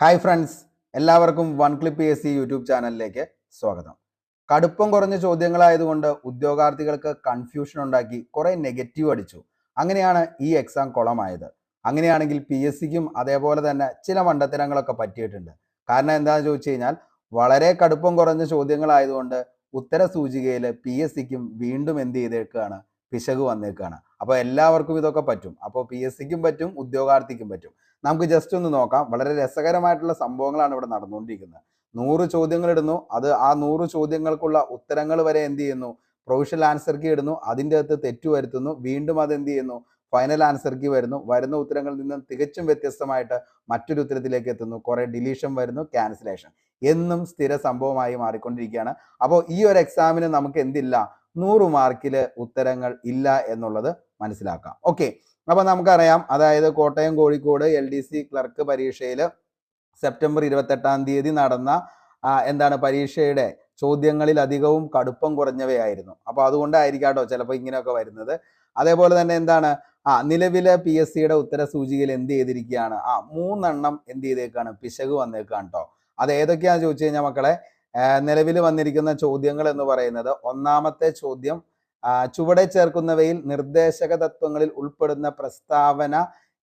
Hi friends എല്ലാവർക്കും one clip A C YouTube ചാനലിലേക്ക് സ്വാഗതം. കടുപ്പം കുറഞ്ഞ ചോദ്യങ്ങളായതുകൊണ്ട് ഉദ്യോഗാർത്ഥികൾക്ക് കൺഫ്യൂഷൻ ഉണ്ടാക്കി കുറെ നെഗറ്റീവ് അടിച്ചു. അങ്ങനെയാണ് ഈ എക്സാം കുളമായത്. അങ്ങനെയാണെങ്കിൽ പി എസ് സിക്കും അതേപോലെ തന്നെ ചില മണ്ടത്തരങ്ങളൊക്കെ പറ്റിയിട്ടുണ്ട്. കാരണം എന്താണെന്ന് ചോദിച്ചു കഴിഞ്ഞാൽ വളരെ കടുപ്പം കുറഞ്ഞ ചോദ്യങ്ങളായതുകൊണ്ട് ഉത്തര സൂചികയിൽ പി എസ് സിക്കും വീണ്ടും എന്ത് ചെയ്തേക്കാണ്? പിശക് വന്നേക്കാണ്. അപ്പോൾ എല്ലാവർക്കും ഇതൊക്കെ പറ്റും. അപ്പോൾ പി എസ് സിക്കും പറ്റും ഉദ്യോഗാർത്ഥിക്കും പറ്റും. നമുക്ക് ജസ്റ്റ് ഒന്ന് നോക്കാം. വളരെ രസകരമായിട്ടുള്ള സംഭവങ്ങളാണ് ഇവിടെ നടന്നുകൊണ്ടിരിക്കുന്നത്. നൂറ് ചോദ്യങ്ങൾ ഇടുന്നു. അത് ആ നൂറ് ചോദ്യങ്ങൾക്കുള്ള ഉത്തരങ്ങൾ വരെ എന്ത് ചെയ്യുന്നു? പ്രൊവിഷണൽ ആൻസർ കീ ഇടുന്നു. അതിന്റെ അകത്ത് തെറ്റു വരുത്തുന്നു. വീണ്ടും അത് എന്ത് ചെയ്യുന്നു? ഫൈനൽ ആൻസർ കീ വരുന്നു. വരുന്ന ഉത്തരങ്ങളിൽ നിന്നും തികച്ചും വ്യത്യസ്തമായിട്ട് മറ്റൊരു ഉത്തരത്തിലേക്ക് എത്തുന്നു. കുറെ ഡിലീഷൻ വരുന്നു. ക്യാൻസലേഷൻ എന്നും സ്ഥിര സംഭവമായി മാറിക്കൊണ്ടിരിക്കുകയാണ്. അപ്പോൾ ഈ ഒരു എക്സാമിന് നമുക്ക് എന്തില്ല? നൂറ് മാർക്കിൽ ഉത്തരങ്ങൾ ഇല്ല എന്നുള്ളത് മനസ്സിലാക്കാം. ഓക്കെ അപ്പൊ നമുക്കറിയാം അതായത് Kottayam Kozhikode L D C clerk പരീക്ഷയിൽ സെപ്റ്റംബർ ഇരുപത്തെട്ടാം തീയതി നടന്ന എന്താണ് പരീക്ഷയുടെ ചോദ്യങ്ങളിൽ അധികവും കടുപ്പം കുറഞ്ഞവയായിരുന്നു. അപ്പൊ അതുകൊണ്ടായിരിക്കാട്ടോ ചിലപ്പോൾ ഇങ്ങനെയൊക്കെ വരുന്നത്. അതേപോലെ തന്നെ എന്താണ് ആ നിലവിലെ പി എസ് സിയുടെ ഉത്തര സൂചികയിൽ എന്ത് ചെയ്തിരിക്കുകയാണ്? ആ മൂന്നെണ്ണം എന്ത് ചെയ്തേക്കാണ്? പിശക് വന്നേക്കാണ് കേട്ടോ അത് ഏതൊക്കെയാണെന്ന് ചോദിച്ചു കഴിഞ്ഞാൽ മക്കളെ നിലവിൽ വന്നിരിക്കുന്ന ചോദ്യങ്ങൾ എന്ന് പറയുന്നത് ഒന്നാമത്തെ ചോദ്യം ചുവടെ ചേർക്കുന്നവയിൽ നിർദ്ദേശക തത്വങ്ങളിൽ ഉൾപ്പെടുന്ന പ്രസ്താവന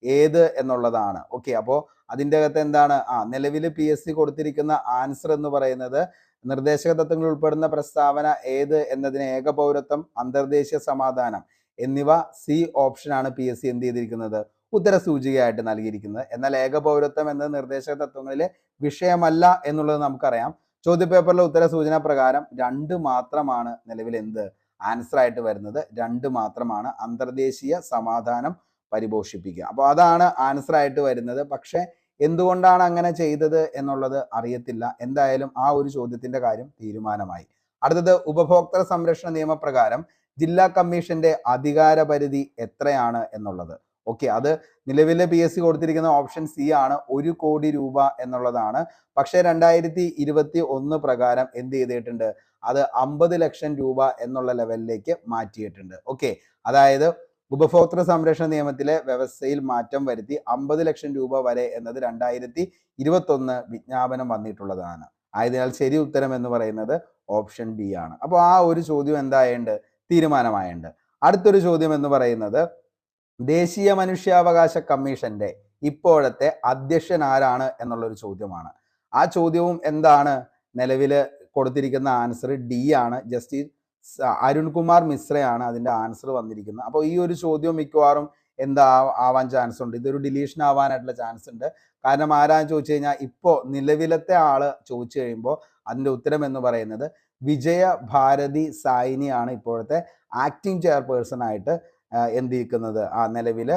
ഏത് എന്നുള്ളതാണ്. ഓക്കെ അപ്പോൾ അതിന്റെ അകത്ത് എന്താണ്? ആ നിലവിൽ പി എസ് സി കൊടുത്തിരിക്കുന്ന ആൻസർ എന്ന് പറയുന്നത് നിർദ്ദേശക തത്വങ്ങളിൽ ഉൾപ്പെടുന്ന പ്രസ്താവന ഏത് എന്നതിന് ഏകപൗരത്വം അന്തർദേശീയ സമാധാനം എന്നിവ സി ഓപ്ഷനാണ് പി എസ് സി എന്ത് ചെയ്തിരിക്കുന്നത്? ഉത്തര സൂചികയായിട്ട് നൽകിയിരിക്കുന്നത്. എന്നാൽ ഏകപൗരത്വം എന്നത് നിർദ്ദേശക തത്വങ്ങളിലെ വിഷയമല്ല എന്നുള്ളത് നമുക്കറിയാം. ചോദ്യപേപ്പറിലെ ഉത്തര സൂചന പ്രകാരം രണ്ട് മാത്രമാണ് നിലവിൽ എന്ത് ആൻസർ ആയിട്ട് വരുന്നത് രണ്ട് മാത്രമാണ്. അന്തർദേശീയ സമാധാനം പരിപോഷിപ്പിക്കുക. അപ്പോൾ അതാണ് ആൻസർ ആയിട്ട് വരുന്നത്. പക്ഷേ എന്തുകൊണ്ടാണ് അങ്ങനെ ചെയ്തത് എന്നുള്ളത് അറിയത്തില്ല. എന്തായാലും ആ ഒരു ചോദ്യത്തിന്റെ കാര്യം തീരുമാനമായി. അടുത്തത് ഉപഭോക്തൃ സംരക്ഷണ നിയമപ്രകാരം ജില്ലാ കമ്മീഷന്റെ അധികാര പരിധി എത്രയാണ് എന്നുള്ളത്. ഓക്കെ അത് നിലവിലെ പി എസ് സി കൊടുത്തിരിക്കുന്ന ഓപ്ഷൻ സി ആണ്. ഒരു കോടി രൂപ എന്നുള്ളതാണ്. പക്ഷേ രണ്ടായിരത്തി ഇരുപത്തി ഒന്ന് പ്രകാരം എന്ത് ചെയ്തിട്ടുണ്ട്? അത് അമ്പത് ലക്ഷം രൂപ എന്നുള്ള ലെവലിലേക്ക് മാറ്റിയിട്ടുണ്ട്. ഓക്കെ അതായത് ഉപഭോക്തൃ സംരക്ഷണ നിയമത്തിലെ വ്യവസ്ഥയിൽ മാറ്റം വരുത്തി അമ്പത് ലക്ഷം രൂപ വരെ എന്നത് രണ്ടായിരത്തി ഇരുപത്തൊന്ന് വിജ്ഞാപനം വന്നിട്ടുള്ളതാണ്. ആയതിനാൽ ശരി ഉത്തരം എന്ന് പറയുന്നത് ഓപ്ഷൻ ബി ആണ്. അപ്പോൾ ആ ഒരു ചോദ്യം എന്തായുണ്ട്? തീരുമാനമായുണ്ട്. അടുത്തൊരു ചോദ്യം എന്ന് പറയുന്നത് ദേശീയ മനുഷ്യാവകാശ കമ്മീഷന്റെ ഇപ്പോഴത്തെ അധ്യക്ഷൻ ആരാണ് എന്നുള്ളൊരു ചോദ്യമാണ്. ആ ചോദ്യവും എന്താണ്? നിലവിൽ കൊടുത്തിരിക്കുന്ന ആൻസർ ഡി ആണ്. ജസ്റ്റിസ് അരുൺകുമാർ മിശ്രയാണ് അതിന്റെ ആൻസർ വന്നിരിക്കുന്നത്. അപ്പോൾ ഈ ഒരു ചോദ്യം മിക്കവാറും എന്താ ആവാൻ ചാൻസ് ഉണ്ട്. ഇതൊരു ഡിലീഷൻ ആവാനായിട്ടുള്ള ചാൻസ് ഉണ്ട്. കാരണം ആരാന്ന് ചോദിച്ചു കഴിഞ്ഞാൽ ഇപ്പോൾ നിലവിലത്തെ ആൾ ചോദിച്ചു കഴിയുമ്പോൾ അതിന്റെ ഉത്തരം എന്ന് പറയുന്നത് വിജയ ഭാരതി സായിനിയാണ് ഇപ്പോഴത്തെ ആക്ടിംഗ് ചെയർപേഴ്സൺ ആയിട്ട് എന്തിരിക്കുന്നത്? ആ നിലവിൽ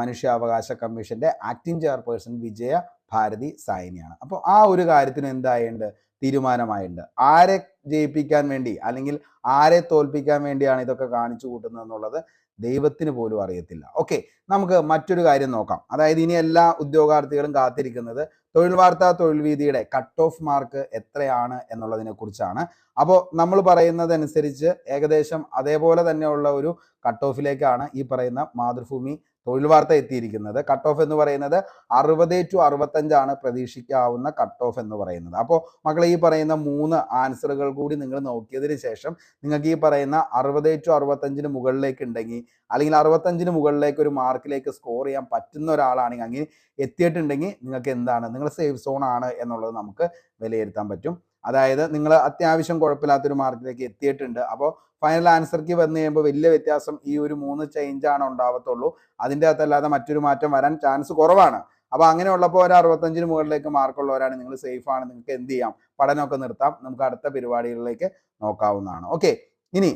മനുഷ്യാവകാശ കമ്മീഷന്റെ ആക്ടിംഗ് ചെയർപേഴ്സൺ വിജയ ഭാരതി സായിനിയാണ് അപ്പോൾ ആ ഒരു കാര്യത്തിന് എന്തായുണ്ട്? തീരുമാനമായിട്ടുണ്ട് ആരെ ജയിപ്പിക്കാൻ വേണ്ടി അല്ലെങ്കിൽ ആരെ തോൽപ്പിക്കാൻ വേണ്ടിയാണ് ഇതൊക്കെ കാണിച്ചു കൂട്ടുന്നത് എന്നുള്ളത് ദൈവത്തിന് പോലും അറിയത്തില്ല. ഓക്കെ നമുക്ക് മറ്റൊരു കാര്യം നോക്കാം. അതായത് ഇനി എല്ലാ ഉദ്യോഗാർത്ഥികളും കാത്തിരിക്കുന്നത് തൊഴിൽ വാർത്താ തൊഴിൽ വീതിയുടെ കട്ട് ഓഫ് മാർക്ക് എത്രയാണ് എന്നുള്ളതിനെ കുറിച്ചാണ്. അപ്പോൾ നമ്മൾ പറയുന്നതനുസരിച്ച് ഏകദേശം അതേപോലെ തന്നെയുള്ള ഒരു കട്ട് ഓഫിലേക്കാണ് ഈ പറയുന്ന മാതൃഭൂമി തൊഴിൽ വാർത്ത എത്തിയിരിക്കുന്നത്. കട്ട് ഓഫ് എന്ന് പറയുന്നത് അറുപത് ടു അറുപത്തഞ്ചാണ് പ്രതീക്ഷിക്കാവുന്ന കട്ട് ഓഫ് എന്ന് പറയുന്നത്. അപ്പോൾ മക്കളെ ഈ പറയുന്ന മൂന്ന് ആൻസറുകൾ കൂടി നിങ്ങൾ നോക്കിയതിന് ശേഷം നിങ്ങൾക്ക് ഈ പറയുന്ന അറുപത് ടു അറുപത്തഞ്ചിന് മുകളിലേക്ക് ഉണ്ടെങ്കിൽ അല്ലെങ്കിൽ അറുപത്തഞ്ചിന് മുകളിലേക്ക് ഒരു മാർക്കിലേക്ക് സ്കോർ ചെയ്യാൻ പറ്റുന്ന ഒരാളാണെങ്കിൽ അങ്ങനെ എത്തിയിട്ടുണ്ടെങ്കിൽ നിങ്ങൾക്ക് എന്താണ്? നിങ്ങൾ സേഫ് സോൺ ആണ് എന്നുള്ളത് നമുക്ക് വിലയിരുത്താൻ പറ്റും. അതായത് നിങ്ങൾ അത്യാവശ്യം കുഴപ്പമില്ലാത്തൊരു മാർക്കിലേക്ക് എത്തിയിട്ടുണ്ട്. അപ്പോൾ ഫൈനൽ ആൻസർക്ക് വന്നു കഴിയുമ്പോൾ വലിയ വ്യത്യാസം ഈ ഒരു മൂന്ന് ചേഞ്ചാണ് ഉണ്ടാവത്തുള്ളൂ. അതിന്റെ അകത്തല്ലാതെ മറ്റൊരു മാറ്റം വരാൻ ചാൻസ് കുറവാണ്. അപ്പോൾ അങ്ങനെയുള്ളപ്പോൾ ഒരു അറുപത്തഞ്ചിന് മുകളിലേക്ക് മാർക്കുള്ളവരാണ് നിങ്ങൾ സേഫ് ആണ് നിങ്ങൾക്ക് എന്ത് ചെയ്യാം? പഠനമൊക്കെ നിർത്താം. നമുക്ക് അടുത്ത പരിപാടികളിലേക്ക് നോക്കാവുന്നതാണ്. ഓക്കെ ഇനി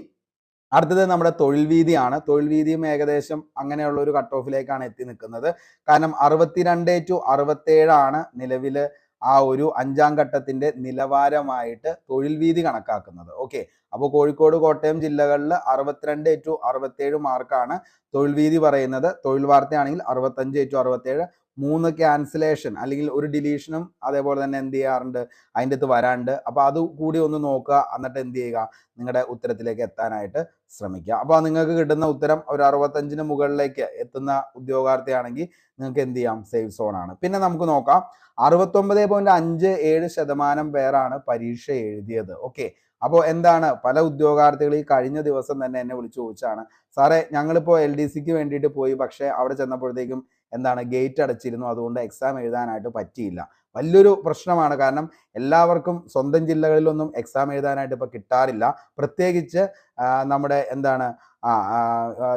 അടുത്തത് നമ്മുടെ തൊഴിൽ വീതിയാണ്. തൊഴിൽ വീതിയും ഏകദേശം അങ്ങനെയുള്ള ഒരു കട്ട് ഓഫിലേക്കാണ് എത്തി നിൽക്കുന്നത്. കാരണം അറുപത്തിരണ്ട് ടു അറുപത്തേഴാണ് നിലവിൽ ആ ഒരു അഞ്ചാം ഘട്ടത്തിന്റെ നിലവാരമായിട്ട് തൊഴിൽ വീതി കണക്കാക്കുന്നത്. ഓക്കെ അപ്പോൾ കോഴിക്കോട് കോട്ടയം ജില്ലകളിൽ അറുപത്തിരണ്ട് ടു അറുപത്തേഴ് മാർക്കാണ് തൊഴിൽ വീതി പറയുന്നത്. തൊഴിൽ വാർത്തയാണെങ്കിൽ അറുപത്തഞ്ച് ടു അറുപത്തേഴ് മൂന്ന് ക്യാൻസലേഷൻ അല്ലെങ്കിൽ ഒരു ഡിലീഷനും അതേപോലെ തന്നെ എന്ത് ചെയ്യാറുണ്ട്? അതിന്റെ അകത്ത് വരാണ്ട് അപ്പോൾ അത് കൂടി ഒന്ന് നോക്കുക. എന്നിട്ട് എന്ത് ചെയ്യുക? നിങ്ങളുടെ ഉത്തരത്തിലേക്ക് എത്താനായിട്ട് ശ്രമിക്കുക. അപ്പോൾ നിങ്ങൾക്ക് കിട്ടുന്ന ഉത്തരം ഒരു അറുപത്തഞ്ചിന് മുകളിലേക്ക് എത്തുന്ന ഉദ്യോഗാർത്ഥിയാണെങ്കിൽ നിങ്ങൾക്ക് എന്ത് ചെയ്യാം? സേഫ് സോൺ ആണ്. പിന്നെ നമുക്ക് നോക്കാം. അറുപത്തൊമ്പത് പോയിന്റ് അഞ്ച് ഏഴ് ശതമാനം പേരാണ് പരീക്ഷ എഴുതിയത്. ഓക്കെ അപ്പോൾ എന്താണ്? പല ഉദ്യോഗാർത്ഥികൾ ഈ കഴിഞ്ഞ ദിവസം തന്നെ എന്നെ വിളിച്ചു ചോദിച്ചാണ് സാറേ ഞങ്ങളിപ്പോൾ എൽ ഡി സിക്ക് വേണ്ടിയിട്ട് പോയി. പക്ഷേ അവിടെ ചെന്നപ്പോഴത്തേക്കും എന്താണ് ഗേറ്റ് അടച്ചിരുന്നു. അതുകൊണ്ട് എക്സാം എഴുതാനായിട്ട് പറ്റിയില്ല. വലിയൊരു പ്രശ്നമാണ്. കാരണം എല്ലാവർക്കും സ്വന്തം ജില്ലകളിലൊന്നും എക്സാം എഴുതാനായിട്ട് ഇപ്പോൾ കിട്ടാറില്ല. പ്രത്യേകിച്ച് നമ്മുടെ എന്താണ്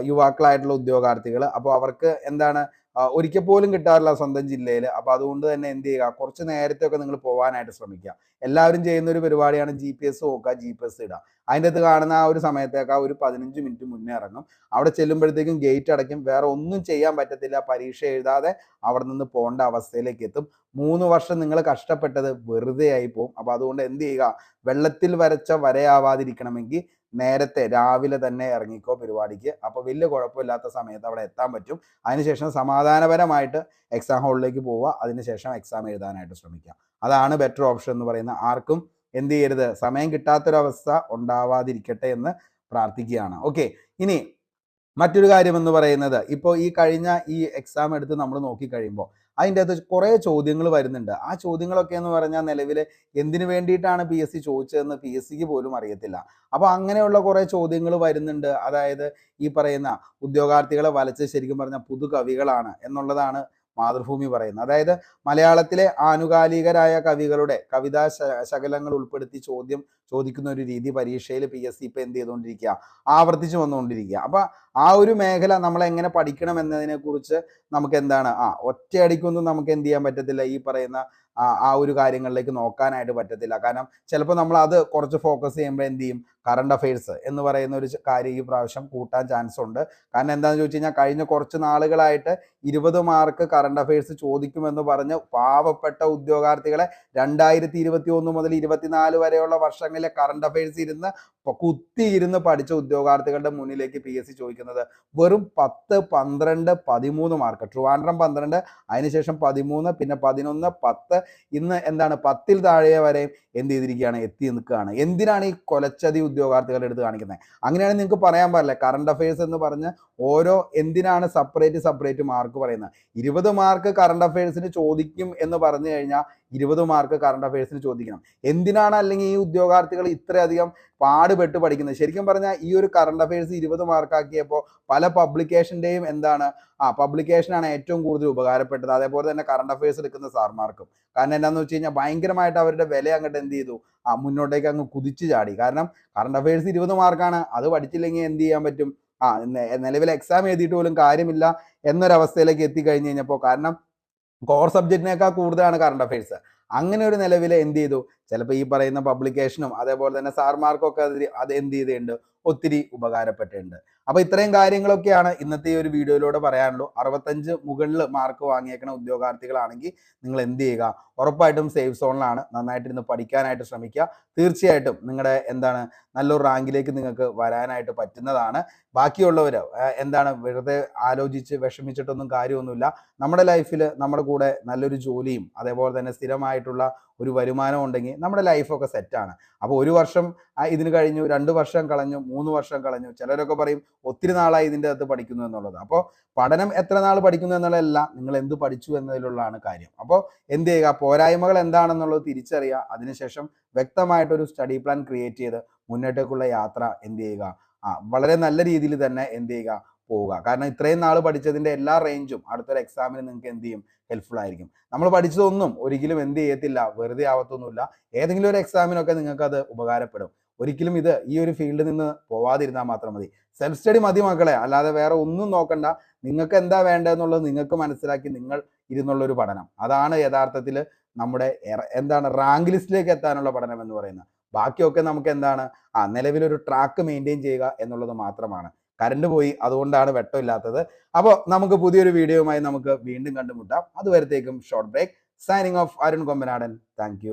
യുവാക്കളായിട്ടുള്ള ഉദ്യോഗാർത്ഥികൾ അപ്പോൾ അവർക്ക് എന്താണ് ഒരിക്കൽ പോലും കിട്ടാറില്ല സ്വന്തം ജില്ലയിൽ അപ്പോൾ അതുകൊണ്ട് തന്നെ എന്ത് ചെയ്യുക? കുറച്ച് നേരത്തെ ഒക്കെ നിങ്ങൾ പോകാനായിട്ട് ശ്രമിക്കുക. എല്ലാവരും ചെയ്യുന്ന ഒരു പരിപാടിയാണ് ജി പി എസ് നോക്കുക ജി പി എസ് ഇടുക. അതിന്റെ അകത്ത് കാണുന്ന ആ ഒരു സമയത്തേക്ക് ആ ഒരു പതിനഞ്ച് മിനിറ്റ് മുന്നേ ഇറങ്ങും. അവിടെ ചെല്ലുമ്പോഴത്തേക്കും ഗേറ്റ് അടയ്ക്കും. വേറെ ഒന്നും ചെയ്യാൻ പറ്റത്തില്ല. പരീക്ഷ എഴുതാതെ അവിടെ നിന്ന് പോകേണ്ട അവസ്ഥയിലേക്ക് എത്തും. മൂന്ന് വർഷം നിങ്ങൾ കഷ്ടപ്പെട്ടത് വെറുതെ ആയി പോകും അപ്പോൾ അതുകൊണ്ട് എന്ത് ചെയ്യുക? വെള്ളത്തിൽ വരച്ച വരയാവാതിരിക്കണമെങ്കിൽ നേരത്തെ രാവിലെ തന്നെ ഇറങ്ങിക്കോ പരിപാടിക്ക്. അപ്പോൾ വലിയ കുഴപ്പമില്ലാത്ത സമയത്ത് അവിടെ എത്താൻ പറ്റും. അതിനുശേഷം സമാധാനപരമായിട്ട് എക്സാം ഹോളിലേക്ക് പോവുക. അതിനുശേഷം എക്സാം എഴുതാനായിട്ട് ശ്രമിക്കുക. അതാണ് ബെറ്റർ ഓപ്ഷൻ എന്ന് പറയുന്ന ആർക്കും എന്ത് ചെയ്യരുത്. സമയം കിട്ടാത്തൊരവസ്ഥ ഉണ്ടാവാതിരിക്കട്ടെ എന്ന് പ്രാർത്ഥിക്കുകയാണ്. ഓക്കെ ഇനി മറ്റൊരു കാര്യം എന്ന് പറയുന്നത്. ഇപ്പോൾ ഈ കഴിഞ്ഞ ഈ എക്സാം എടുത്ത് നമ്മൾ നോക്കിക്കഴിയുമ്പോൾ അതിന്റെ അകത്ത് കുറേ ചോദ്യങ്ങൾ വരുന്നുണ്ട്. ആ ചോദ്യങ്ങളൊക്കെ എന്ന് പറഞ്ഞാൽ നിലവിൽ എന്തിനു വേണ്ടിയിട്ടാണ് പി എസ് സി ചോദിച്ചതെന്ന് പി എസ് സിക്ക് പോലും അറിയത്തില്ല. അപ്പോൾ അങ്ങനെയുള്ള കുറേ ചോദ്യങ്ങൾ വരുന്നുണ്ട്. അതായത് ഈ പറയുന്ന ഉദ്യോഗാർത്ഥികളെ വലച്ച് ശരിക്കും പറഞ്ഞാൽ പുതു കവികളാണ് എന്നുള്ളതാണ് മാതൃഭൂമി പറയുന്നത് അതായത് മലയാളത്തിലെ ആനുകാലികരായ കവികളുടെ കവിതാ ശകലങ്ങൾ ഉൾപ്പെടുത്തി ചോദ്യം ചോദിക്കുന്ന ഒരു രീതി പരീക്ഷയിൽ പി എസ് സി ഇപ്പം എന്ത് ചെയ്തുകൊണ്ടിരിക്കുക ആവർത്തിച്ച് വന്നുകൊണ്ടിരിക്കുക അപ്പം ആ ഒരു മേഖല നമ്മൾ എങ്ങനെ പഠിക്കണം എന്നതിനെക്കുറിച്ച് നമുക്ക് എന്താണ്? ആ ഒറ്റയടിക്കൊന്നും നമുക്ക് എന്ത് ചെയ്യാൻ പറ്റത്തില്ല. ഈ പറയുന്ന ആ ഒരു കാര്യങ്ങളിലേക്ക് നോക്കാനായിട്ട് പറ്റത്തില്ല. കാരണം ചിലപ്പോൾ നമ്മൾ അത് കുറച്ച് ഫോക്കസ് ചെയ്യുമ്പോൾ എന്ത് ചെയ്യും? കറണ്ട് അഫയേഴ്സ് എന്ന് പറയുന്ന ഒരു കാര്യം ഈ പ്രാവശ്യം കൂട്ടാൻ ചാൻസ് ഉണ്ട്. കാരണം എന്താണെന്ന് ചോദിച്ചു കഴിഞ്ഞാൽ കഴിഞ്ഞ കുറച്ച് നാളുകളായിട്ട് ഇരുപത് മാർക്ക് കറണ്ട് അഫയേഴ്സ് ചോദിക്കുമെന്ന് പറഞ്ഞ് പാവപ്പെട്ട ഉദ്യോഗാർത്ഥികളെ രണ്ടായിരത്തി ഇരുപത്തി ഒന്ന് മുതൽ ഇരുപത്തിനാല് വരെയുള്ള വർഷങ്ങളിലെ കറണ്ട് അഫയേഴ്സ് ഇരുന്ന് കുത്തി കുത്തിയിരുന്ന് പഠിച്ച ഉദ്യോഗാർത്ഥികളുടെ മുന്നിലേക്ക് പി എസ് സി ചോദിക്കുന്നത്. വെറും പത്ത് പന്ത്രണ്ട് പതിമൂന്ന് മാർക്ക്. ട്രിവാൻഡ്രം പന്ത്രണ്ട് അതിനുശേഷം പതിമൂന്ന് പിന്നെ പതിനൊന്ന് പത്ത് ഇന്ന് എന്താണ് പത്തിൽ താഴെ വരെ എന്ത് ചെയ്തിരിക്കുകയാണ്? എത്തി നിൽക്കുകയാണ്. എന്തിനാണ് ഈ കൊലച്ചതി ഉദ്യോഗാർത്ഥികളുടെ എടുത്ത് കാണിക്കുന്നത്? അങ്ങനെയാണ് നിങ്ങൾക്ക് പറയാൻ പാടില്ല. കറണ്ട് അഫയേഴ്സ് എന്ന് പറഞ്ഞ് ഓരോ എന്തിനാണ് സെപ്പറേറ്റ് സെപ്പറേറ്റ് മാർക്ക് പറയുന്നത്? ഇരുപത് മാർക്ക് കറണ്ട് അഫയേഴ്സിന് ചോദിക്കും എന്ന് പറഞ്ഞു കഴിഞ്ഞാൽ ഇരുപത് മാർക്ക് കറണ്ട് അഫയേഴ്സിന് ചോദിക്കണം. എന്തിനാണ് അല്ലെങ്കിൽ ഈ ഉദ്യോഗാർത്ഥികൾ ഇത്രയധികം പാടുപെട്ട് പഠിക്കുന്നത്? ശരിക്കും പറഞ്ഞാൽ ഈ ഒരു കറണ്ട് അഫയേഴ്സ് ഇരുപത് മാർക്കാക്കിയപ്പോൾ പല പബ്ലിക്കേഷന്റെയും എന്താണ്? ആ പബ്ലിക്കേഷനാണ് ഏറ്റവും കൂടുതൽ ഉപകാരപ്പെട്ടത്. അതേപോലെ തന്നെ കറണ്ട് അഫയേഴ്സ് എടുക്കുന്ന സാർമാർക്കും കാരണം എന്താണെന്ന് വെച്ച് കഴിഞ്ഞാൽ ഭയങ്കരമായിട്ട് അവരുടെ വില അങ്ങോട്ട് എന്ത് ചെയ്തു? ആ മുന്നോട്ടേക്ക് അങ്ങ് കുതിച്ചു ചാടി. കാരണം കറണ്ട് അഫയേഴ്സ് ഇരുപത് മാർക്കാണ് അത് പഠിച്ചില്ലെങ്കിൽ എന്ത് ചെയ്യാൻ പറ്റും? ആ നിലവിൽ എക്സാം എഴുതിയിട്ട് പോലും കാര്യമില്ല എന്നൊരവസ്ഥയിലേക്ക് എത്തിക്കഴിഞ്ഞ് കഴിഞ്ഞപ്പോൾ. കാരണം കോർ സബ്ജക്റ്റിനേക്കാൾ കൂടുതലാണ് കറണ്ട് അഫയേഴ്സ് അങ്ങനെ ഒരു നിലവിൽ എന്ത് ചെയ്തു? ചിലപ്പോൾ ഈ പറയുന്ന പബ്ലിക്കേഷനും അതേപോലെ തന്നെ സാർമാർക്കൊക്കെ അത് എന്ത് ചെയ്തിട്ടുണ്ട്? ഒത്തിരി ഉപകാരപ്പെട്ടിട്ടുണ്ട്. അപ്പോൾ ഇത്രയും കാര്യങ്ങളൊക്കെയാണ് ഇന്നത്തെ ഈ ഒരു വീഡിയോയിലൂടെ പറയാനുള്ളൂ. അറുപത്തഞ്ച് മുകളിൽ മാർക്ക് വാങ്ങിയേക്കുന്ന ഉദ്യോഗാർത്ഥികളാണെങ്കിൽ നിങ്ങൾ എന്ത് ചെയ്യുക? ഉറപ്പായിട്ടും സേഫ് സോണിലാണ് നന്നായിട്ട് ഇരുന്ന് പഠിക്കാനായിട്ട് ശ്രമിക്കുക. തീർച്ചയായിട്ടും നിങ്ങളുടെ എന്താണ് നല്ലൊരു റാങ്കിലേക്ക് നിങ്ങൾക്ക് വരാനായിട്ട് പറ്റുന്നതാണ്. ബാക്കിയുള്ളവർ എന്താണ് വെറുതെ ആലോചിച്ച് വിഷമിച്ചിട്ടൊന്നും കാര്യമൊന്നുമില്ല. നമ്മുടെ ലൈഫിൽ നമ്മുടെ കൂടെ നല്ലൊരു ജോലിയും അതേപോലെ തന്നെ സ്ഥിരമായിട്ടുള്ള ഒരു വരുമാനം ഉണ്ടെങ്കിൽ നമ്മുടെ ലൈഫൊക്കെ സെറ്റാണ് അപ്പോൾ ഒരു വർഷം ഇതിന് കഴിഞ്ഞു രണ്ട് വർഷം കളഞ്ഞു മൂന്ന് വർഷം കളഞ്ഞു ചിലരൊക്കെ പറയും ഒത്തിരി നാളായി ഇതിന്റെ അകത്ത് പഠിക്കുന്നു എന്നുള്ളത്. അപ്പോൾ പഠനം എത്ര നാൾ പഠിക്കുന്നു എന്നുള്ളതല്ല നിങ്ങൾ എന്ത് പഠിച്ചു എന്നതിലുള്ളതാണ് കാര്യം. അപ്പോൾ എന്ത് ചെയ്യുക പോരായ്മകൾ എന്താണെന്നുള്ളത് തിരിച്ചറിയുക അതിനുശേഷം വ്യക്തമായിട്ടൊരു സ്റ്റഡി പ്ലാൻ ക്രിയേറ്റ് ചെയ്ത് മുന്നോട്ടേക്കുള്ള യാത്ര എന്ത് ചെയ്യുക? ആ വളരെ നല്ല രീതിയിൽ തന്നെ എന്ത് ചെയ്യുക? പോവുക. കാരണം ഇത്രയും നാൾ പഠിച്ചതിന്റെ എല്ലാ റേഞ്ചും അടുത്തൊരു എക്സാമിന് നിങ്ങൾക്ക് എന്ത് ചെയ്യും? ഹെൽപ്ഫുൾ ആയിരിക്കും. നമ്മൾ പഠിച്ചതൊന്നും ഒരിക്കലും എന്ത് ചെയ്യത്തില്ല. വെറുതെ ആവത്തൊന്നുമില്ല. ഏതെങ്കിലും ഒരു എക്സാമിനൊക്കെ നിങ്ങൾക്ക് അത് ഉപകാരപ്പെടും. ഒരിക്കലും ഇത് ഈ ഒരു ഫീൽഡിൽ നിന്ന് പോവാതിരുന്നാൽ മാത്രം മതി. സെൽഫ് സ്റ്റഡി മതി മക്കളെ. അല്ലാതെ വേറെ ഒന്നും നോക്കണ്ട. നിങ്ങൾക്ക് എന്താ വേണ്ടതെന്നുള്ളത് നിങ്ങൾക്ക് മനസ്സിലാക്കി നിങ്ങൾ ഇരുന്നുള്ള ഒരു പഠനം. അതാണ് യഥാർത്ഥത്തിൽ നമ്മുടെ എന്താണ് റാങ്ക് ലിസ്റ്റിലേക്ക് എത്താനുള്ള പഠനം എന്ന് പറയുന്നത്. ബാക്കിയൊക്കെ നമുക്ക് എന്താണ്? ആ നിലവിലൊരു ട്രാക്ക് മെയിന്റെയിൻ ചെയ്യുക എന്നുള്ളത് മാത്രമാണ്. കറണ്ട് പോയി അതുകൊണ്ടാണ് വെട്ടമില്ലാത്തത്. അപ്പോൾ നമുക്ക് പുതിയൊരു വീഡിയോയുമായി നമുക്ക് വീണ്ടും കണ്ടുമുട്ടാം. അതുവരത്തേക്കും short break signing off Arun Kombanadan. Thank